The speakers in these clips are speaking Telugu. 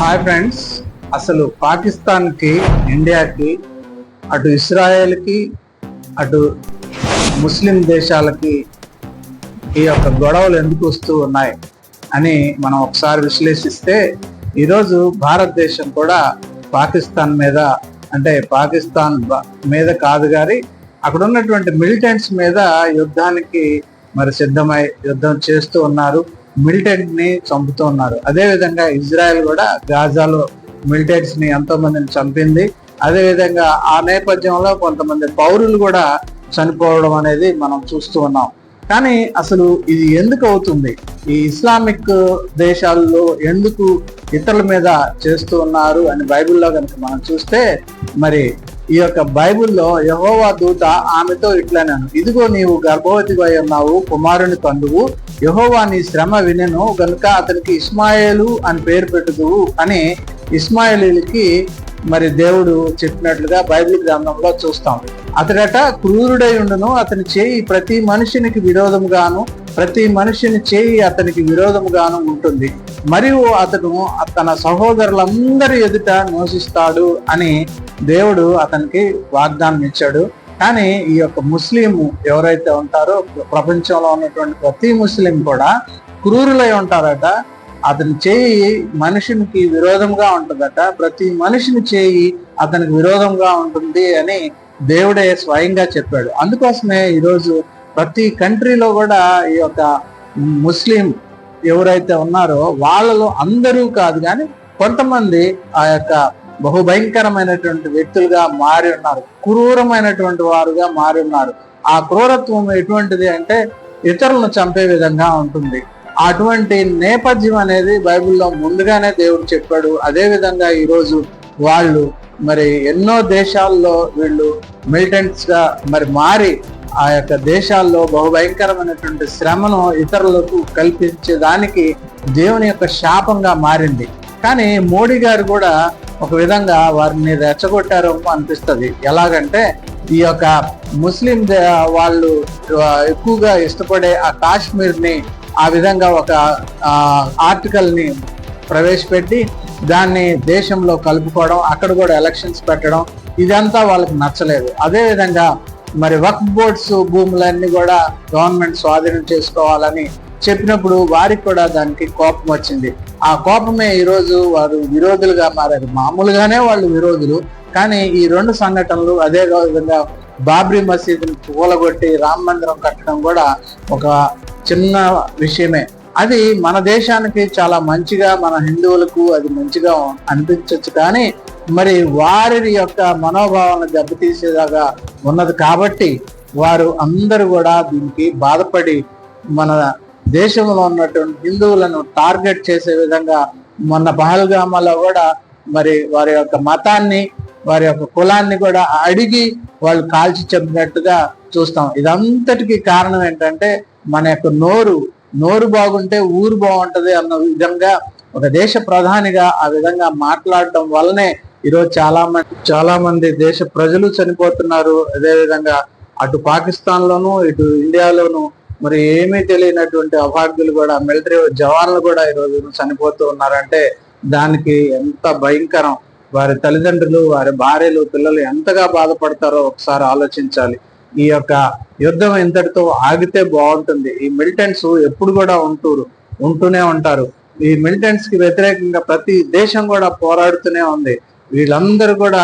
హాయ్ ఫ్రెండ్స్ అసలు పాకిస్తాన్కి ఇండియాకి అటు ఇస్రాయేల్కి అటు ముస్లిం దేశాలకి ఈ యొక్క గొడవలు ఎందుకు వస్తూ ఉన్నాయి అని మనం ఒకసారి విశ్లేషిస్తే ఈరోజు భారతదేశం కూడా పాకిస్తాన్ మీద అంటే పాకిస్తాన్ మీద కాదు గాని అక్కడ ఉన్నటువంటి మిలిటెంట్స్ మీద యుద్ధానికి మరి సిద్ధమై యుద్ధం చేస్తూ ఉన్నారు. మిలిటెంట్ని చంపుతున్నారు అదే విధంగా ఇజ్రాయెల్ కూడా గాజాలో మిలిటెంట్స్ని ఎంతో మందిని చంపింది. అదే విధంగా ఆ నేపథ్యంలో కొంతమంది పౌరులు కూడా చనిపోవడం అనేది మనం చూస్తూ ఉన్నాం. కానీ అసలు ఇది ఎందుకు అవుతుంది? ఈ ఇస్లామిక్ దేశాల్లో ఎందుకు ఇతరుల మీద చేస్తూ ఉన్నారు అని బైబిల్లో కనుక మనం చూస్తే మరి ఈ యొక్క బైబిల్లో యహోవా దూత ఆమెతో ఇట్లనను ఇదిగో నీవు గర్భవతిగా ఉన్నావు కుమారుని తండువు యహోవా నీ శ్రమ వినెను గనుక అతనికి ఇస్మాయేలు అని పేరు పెట్టుదువు అని ఇస్మాయిలీలకి మరి దేవుడు చెప్పినట్లుగా బైబిల్ గ్రంథంలో చూస్తాం. అతడట క్రూరుడై ఉండును అతని చేయి ప్రతి మనిషినికి విరోధముగాను ప్రతి మనిషిని చేయి అతనికి విరోధముగాను ఉంటుంది. మరియు అతను తన సహోదరులందరి ఎదుట నివసిస్తాడు అని దేవుడు అతనికి వాగ్దానం ఇచ్చాడు కానీ ఈ యొక్క ముస్లిం ఎవరైతే ఉంటారో ప్రపంచంలో ఉన్నటువంటి ప్రతి ముస్లిం కూడా క్రూరులై ఉంటారట. అతని చేయి మనిషికి విరోధంగా ఉంటుందట. ప్రతి మనిషిని చేయి అతనికి విరోధంగా ఉంటుంది అని దేవుడే స్వయంగా చెప్పాడు. అందుకోసమే ఈరోజు ప్రతి కంట్రీలో కూడా ఈ యొక్క ముస్లిం ఎవరైతే ఉన్నారో వాళ్ళలో అందరూ కాదు కానీ కొంతమంది ఆ యొక్క బహుభయంకరమైనటువంటి వ్యక్తులుగా మారి ఉన్నారు. క్రూరమైనటువంటి వారుగా మారి ఉన్నారు. ఆ క్రూరత్వం ఎటువంటిది అంటే ఇతరులను చంపే విధంగా ఉంటుంది. అటువంటి నేపథ్యం అనేది బైబిల్లో ముందుగానే దేవుడు చెప్పాడు. అదేవిధంగా ఈరోజు వాళ్ళు మరి ఎన్నో దేశాల్లో వీళ్ళు మిలిటెంట్స్గా మరి మారి ఆ యొక్క దేశాల్లో బహుభయంకరమైనటువంటి శ్రమను ఇతరులకు కల్పించేదానికి దేవుని యొక్క శాపంగా మారింది. కానీ మోడీ గారు కూడా ఒక విధంగా వారిని రెచ్చగొట్టారేమో అనిపిస్తుంది. ఎలాగంటే ఈ యొక్క ముస్లిం వాళ్ళు ఎక్కువగా ఇష్టపడే ఆ కాశ్మీర్ని ఆ విధంగా ఒక ఆర్టికల్ని ప్రవేశపెట్టి దాన్ని దేశంలో కలుపుకోవడం అక్కడ కూడా ఎలక్షన్స్ పెట్టడం ఇదంతా వాళ్ళకి నచ్చలేదు. అదేవిధంగా మరి వక్ బోర్డ్స్ భూములన్నీ కూడా గవర్నమెంట్ స్వాధీనం చేసుకోవాలని చెప్పినప్పుడు వారికి కూడా దానికి కోపం వచ్చింది. ఆ కోపమే ఈరోజు వారు విరోధులుగా మారారు. మామూలుగానే వాళ్ళు విరోధులు కానీ ఈ రెండు సంఘటనలు అదే విధంగా బాబ్రీ మసీదుని కూలగొట్టి రామ మందిరం కట్టడం కూడా ఒక చిన్న విషయమే. అది మన దేశానికి చాలా మంచిగా మన హిందువులకు అది మంచిగా అనిపించవచ్చు కానీ మరి వారి యొక్క మనోభావాలను దెబ్బతీసేలాగా ఉన్నది కాబట్టి వారు అందరూ కూడా దీనికి బాధపడి మన దేశంలో ఉన్నటువంటి హిందువులను టార్గెట్ చేసే విధంగా మొన్న పహల్గామాలో కూడా మరి వారి యొక్క మతాన్ని వారి యొక్క కులాన్ని కూడా అడిగి వాళ్ళు కాల్చి చెప్పినట్టుగా చూస్తాం. ఇదంతటికి కారణం ఏంటంటే మన యొక్క నోరు నోరు బాగుంటే ఊరు బాగుంటది అన్న విధంగా ఒక దేశ ప్రధానిగా ఆ విధంగా మాట్లాడటం వల్లనే ఈరోజు చాలా మంది చాలా మంది దేశ ప్రజలు చనిపోతున్నారు. అదే విధంగా అటు పాకిస్తాన్ లోను ఇటు ఇండియాలోను మరి ఏమీ తెలియనటువంటి అభాగ్యులు కూడా మిలిటరీ జవాన్లు కూడా ఈరోజు చనిపోతూ ఉన్నారంటే దానికి ఎంత భయంకరం. వారి తల్లిదండ్రులు వారి భార్యలు పిల్లలు ఎంతగా బాధపడతారో ఒకసారి ఆలోచించాలి. ఈ యొక్క యుద్ధం ఇంతటితో ఆగితే బాగుంటుంది. ఈ మిలిటెంట్స్ ఎప్పుడు కూడా ఉంటూరు ఉంటూనే ఉంటారు. ఈ మిలిటెంట్స్కి వ్యతిరేకంగా ప్రతి దేశం కూడా పోరాడుతూనే ఉంది. వీళ్ళందరూ కూడా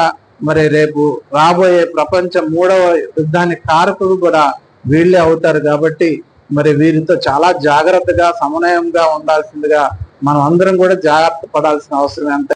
మరి రేపు రాబోయే ప్రపంచ మూడవ యుద్ధానికి కారకులు కూడా వీళ్ళే అవుతారు కాబట్టి మరి వీరితో చాలా జాగ్రత్తగా సమన్వయంగా ఉండాల్సిందిగా మనం అందరం కూడా జాగ్రత్త పడాల్సిన అవసరం ఎంత